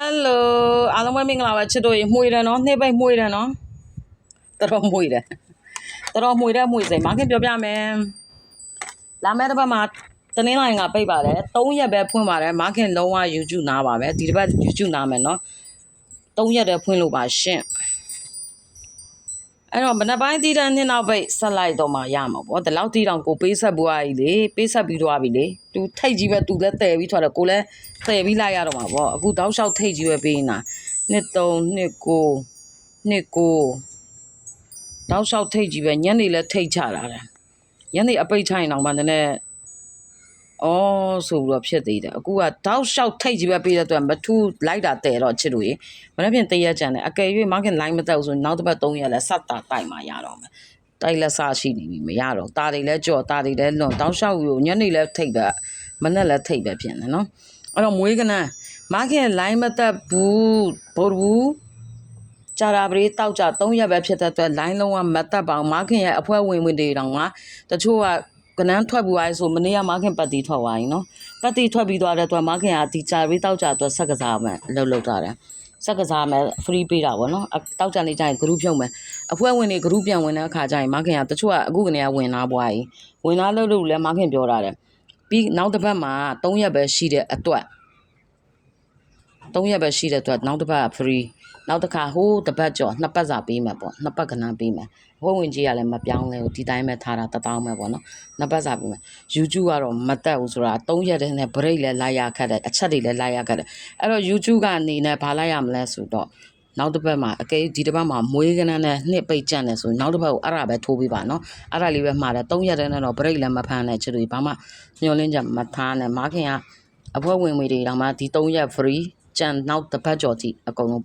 ဟယ်လိုအားလုံးပဲမင်္ဂလာပါချစ်တို့ရေမှွေတယ်နော်နှိမ့်ပိတ်မှွေတယ်နော်တော်တော်မှွေတယ်တော်တော်မှွေတဲ့မှွေစိမ်မခင်ပြောပြမယ်လာမယ့်တစ်ပတ်မှာတနင်္လာနေ့ကပိတ်ပါတယ်3ရက်ပဲဖွင့်ပါတယ်မခင်လုံးဝ YouTube နားပါပဲဒီတစ်ပတ် YouTube နားမယ်နော်3ရက်တည်းဖွင့်လို့ပါရှင့် အဲ့တော့မနက်ပိုင်းတီးတဲ့နှစ်နောက်ပိတ်ဆက်လိုက်တော့မှရမှာပေါ့ဒီလောက်တီးတောင်ကိုပေးဆက်ပွားကြီးလေပေးဆက်ပြီးသွားပြီလေသူထိတ်ကြီးပဲသူလည်းတဲပြီးထွက်တယ်ကိုလည်းတဲပြီးလိုက်ရတော့မှာပေါ့အခုတောက်လျှောက်ထိတ်ကြီးပဲပေးနေတာနှစ်3နှစ်9နှစ်9တောက်လျှောက်ထိတ်ကြီးပဲညနေလည်းထိတ်ချလာတယ်ညနေအပိတ်ချိုင်အောင်မှနည်းနည်း အော်ဆိုပြီးတော့ဖြစ်သေးတယ်အခုကတောက်လျှောက်ထိတ်ကြီးပဲပေးတဲ့အတွက်မထူးလိုက်တာတဲတော့ချစ်လို့ရေမနေ့ပြင်တရက်ကြံတယ်အကယ်၍မခင်လိုင်းမတက်ဘူးဆိုရင်နောက်တစ်ပတ်3ရက်လဲဆက်တာတိုက်မှရတော့မယ်တိုက်လက်စားရှိနေပြီမရတော့ตาတွေလည်းကြော့ตาတွေလည်းလွန်တောက်လျှောက်ယူညနေလည်းထိတ်ပဲမနေ့လည်းထိတ်ပဲဖြစ်နေနော်အဲ့တော့မွေးကနန်းမခင်လိုင်းမတက်ဘူးဘောဘူးကြာတာပရိတောက်ကြ3ရက်ပဲဖြစ်တဲ့အတွက်လိုင်းလုံးဝမတက်ပါဘူးမခင်ရဲ့အဖွဲဝင်ဝင်တွေတောင်မှတချို့က ကနန်းထွက်ပြီးသွားပြီဆိုမနေ့ကမခင်ပတ်တီထွက်သွားပြီနော်ပတ်တီထွက်ပြီးသွားတဲ့အတွက်မခင်ကဒီကြာပရိတောက်ကြအတွက်ဆက်ကစားမယ်လှုပ်လှုပ်ထားတယ်ဆက်ကစားမယ် free ပေးတာပေါ့နော်အတောက်ကြနေကြရင် group ဖြုတ်မယ်အဖွဲဝင်တွေ group ပြန်ဝင်တဲ့အခါကျရင်မခင်ကတချို့ကအခုကနေကဝင်လာပွားကြီးဝင်လာလို့လို့လည်းမခင်ပြောတာတယ်ပြီးနောက်တစ်ပတ်မှာ3ရက်ပဲရှိတဲ့အတွက် 3ရက်ပဲရှိတဲ့အတွက်နောက်တစ်ပတ်က free နောက်တစ်ခါဟိုးတစ်ပတ်ကျော်နှစ်ပတ်စာပေးမယ်ပေါ့နှစ်ပတ်ကနန်းပေးမယ်ဘဝဝင်ကြီးကလည်းမပြောင်းလဲဘူးဒီတိုင်းပဲထားတာတပေါင်းပဲပေါ့နော်နှစ်ပတ်စာပေးမယ် YouTube ကတော့မတက်ဘူးဆိုတာ3ရက်တည်းနဲ့ break လည်းလိုက်ရခက်တယ်အချက်တွေလည်းလိုက်ရခက်တယ်အဲ့တော့ YouTube ကနေနဲ့ဘာလိုက်ရမလဲဆိုတော့နောက်တစ်ပတ်မှာအကယ်ဒီတစ်ပတ်မှာမွေးကနန်းနဲ့နှစ်ပိတ်ကြံ့တယ်ဆိုရင်နောက်တစ်ပတ်ကိုအဲ့ဒါပဲထိုးပေးပါနော်အဲ့ဒါလေးပဲမှားတယ်3ရက်တည်းနဲ့တော့ break လည်းမဖမ်းနဲ့ချစ်လို့ဘာမှညှော်လင်းချက်မထားနဲ့မားခင်ကအဖွဲဝင်ငွေတွေတောင်မှဒီ3ရက် free ကြံနောက်တစ်ပတ်ကျော်ထိအကုန်လုံး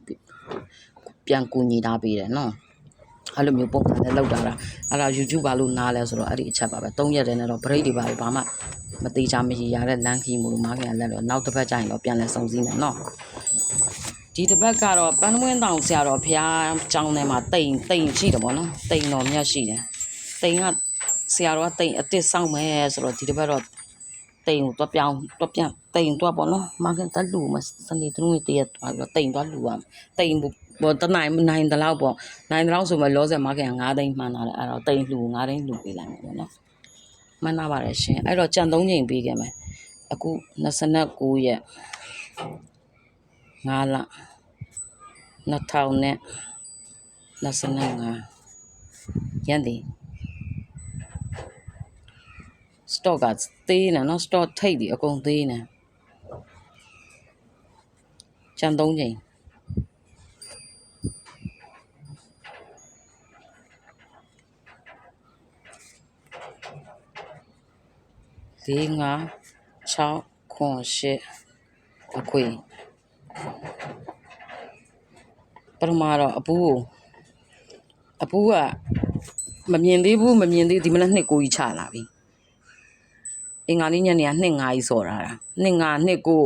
ပြန်ကူညီထားပေးတယ်နော်အဲ့လိုမျိုးပုံစံနဲ့လောက်တာလားအဲ့ဒါ YouTube ဘာလို့နားလဲဆိုတော့အဲ့ဒီအချက်ပါပဲ၃ရက်တည်းနဲ့တော့ break တွေပါဘာမှမသေးချာမရရတဲ့လမ်းခီးမို့လို့မားခင်ကလက်တော့နောက်တစ်ပတ်ကျရင်တော့ပြန်လဲစုံစည်းမယ်နော်ဒီတစ်ပတ်ကတော့ပန်းဝင်းတောင်ဆရာတော်ဖះကျောင်းထဲမှာတိမ်တိမ်ရှိတယ်ပေါ့နော်တိမ်တော်မြတ်ရှိတယ်တိမ်ကဆရာတော်ကတိမ်အစ်စ်ဆောင်မယ်ဆိုတော့ဒီတစ်ပတ်တော့ တိမ်ကိုတော့ပြောင်းတော့ပြန်တိမ်တော့ပေါ့နော်မားခင်တက်လူမစနေတုံးတရက်သွားပြီးတော့တိမ်သွားလူရမယ်တိမ်ဘောတနိုင်နိုင်တလောက်ပေါ့နိုင်တလောက်ဆိုမှလောဆယ်မားခင်က9သိန်းမှန်းလာတယ်အဲ့တော့တိမ်လူ9သိန်းလူပေးလိုက်မယ်ပေါ့နော်မှန်းလာပါတယ်ရှင်အဲ့တော့ကြံ3ချိန်ပေးခဲ့မယ်အခု29ရက်5လ2000နဲ့25ရန်ဒီ stock ကသေးနေနော် stock ထိတ်ဒီအကုန်သေးနေကြံ3ချိန်၄၅6ခွန်8အခွေပထမတော့အပူကိုအပူကမမြင်သေးဘူးမမြင်သေးဒီမနက်နှစ်ကိုကြီးချလာပြီ အင်္ဂါနေ့ညနေကနှစ်ငါကြီးစော်တာတာနှစ်ငါနှစ်ကို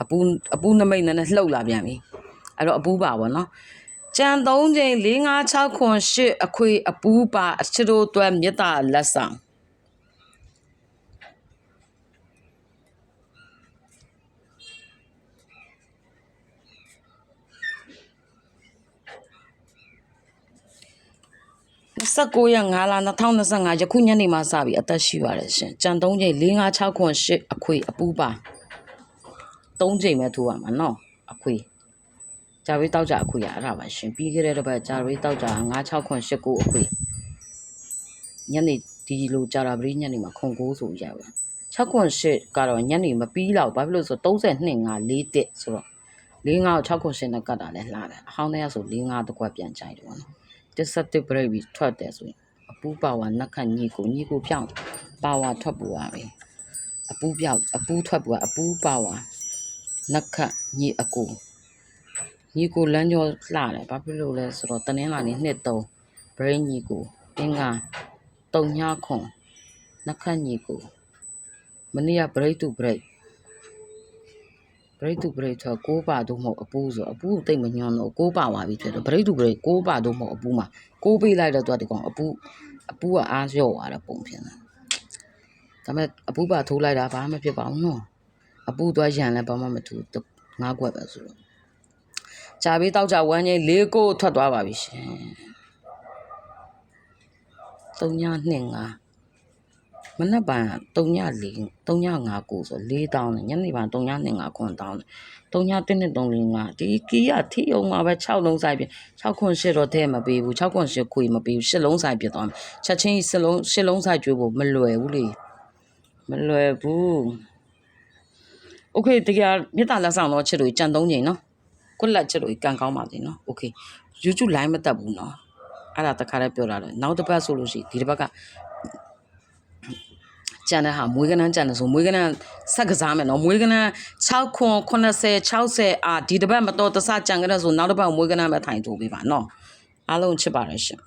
အပူအပူနမိတ်နဲ့လှုပ်လာပြန်ပြီအဲ့တော့အပူပါပေါ့နော်ကြံ3ချိန်4 5 6ခွန်8အခွေအပူပါအချစ်တို့အတွက်မေတ္တာလက်ဆောင် 29ရက်5လ2025ယခုညနေမှစပြီးအသက်ရှိပါတယ်ရှင်။ကြံ3ချိန်4 5 6ခွန်8အခွေအပူပါ3ချိန်ပဲထိုးရမှာနော်အခွေဂျာဝေးတောက်ကြအခွေရအဲ့ဒါပါရှင်ပြီးခဲ့တဲ့တစ်ပတ်ဂျာဝေးတောက်ကြ5 6ခွန်8ကိုအခွေညနေဒီလိုဂျာရာပရိညနေမှာခွန်9ဆိုရပါ6ခွန်8ကတော့ညနေမပြီးတော့ဘာဖြစ်လို့ဆို32 5 4တက်ဆိုတော့4 5ကို6ခွန်8နဲ့ကတ်တာလဲလှတယ်အဟောင်းတွေကဆို4 5တစ်ခွက်ပြန်ကြိုက်တယ်ပေါ့နော် တစ်ဆက်တစ် break ပြီးထွက်တယ်ဆိုရင်အပူပါဝါနက်ခတ်ညီကိုညီကိုဖြောင်းပါဝါထွက်ပူရပြီအပူပြောက်အပူထွက်ပူအပူပါဝါနက်ခတ်ညီအကိုညီကိုလမ်းကျော်လှတယ်ဘာဖြစ်လို့လဲဆိုတော့တနင်္လာနေ့နှစ်သုံး break ညီကိုအင်္ဂါတုံညာခွန်နက်ခတ်ညီကိုမနေ့က break to break break to break ဆိုကိုးပါတော့မဟုတ်အပူဆိုအပူတိတ်မညွန်တော့ကိုးပါသွားပြီဖြစ်တော့ break to break ကိုးပါတော့မဟုတ်အပူမှာကိုးပေးလိုက်တော့သူကဒီကောင်အပူအပူကအားလျော့သွားတဲ့ပုံဖြစ်နေဒါပေမဲ့အပူပါထိုးလိုက်တာဘာမှမဖြစ်ပါဘူးနော်အပူသွားရန်လည်းဘာမှမထူးငါးကွက်ပဲဆိုတော့ဂျာဘေးတောက်ကြဝမ်းကြီးလေးကိုထွက်သွားပါပြီရှင်3ည2 5 မနက်ပိုင်း3ည4 3ည5ကိုဆို4000နဲ့ညနေပိုင်း3ည2 5 9000နဲ့3ည1နဲ့3 4 5ဒီကီးရထိအောင်မှာပဲ6လုံးဆိုင်ပြ6ခွန်8တော့တဲ့မပေးဘူး6ခွန်8ခွေမပေးဘူး8လုံးဆိုင်ပြသွားမယ်ချက်ချင်း7လုံး8လုံးဆိုင်ကျွေးဖို့မလွယ်ဘူးလေမလွယ်ဘူးโอเคတကယ်မြေတားလက်ဆောင်တော့ချစ်လို့ကြံ3ချိန်နော်ကိုလက်ချစ်လို့ကန်ကောင်းပါစေနော်โอเค YouTube line မတက်ဘူးနော်အဲ့ဒါတခါတည်းပြောတာလေနောက်တစ်ပတ်ဆိုလို့ရှိရင်ဒီတစ်ပတ်က ကြံတဲ့ဟာမွေးကနန်းကြံတယ်ဆိုမွေးကနန်းဆက်ကစားမယ်နော်မွေးကနန်း6ခွန်80 60အာဒီတစ်ပတ်မတော်တဆကြံကြတဲ့ဆိုနောက်တစ်ပတ်မွေးကနန်းပဲထိုင်ထိုးပေးပါနော်အားလုံးချစ်ပါတယ်ရှင်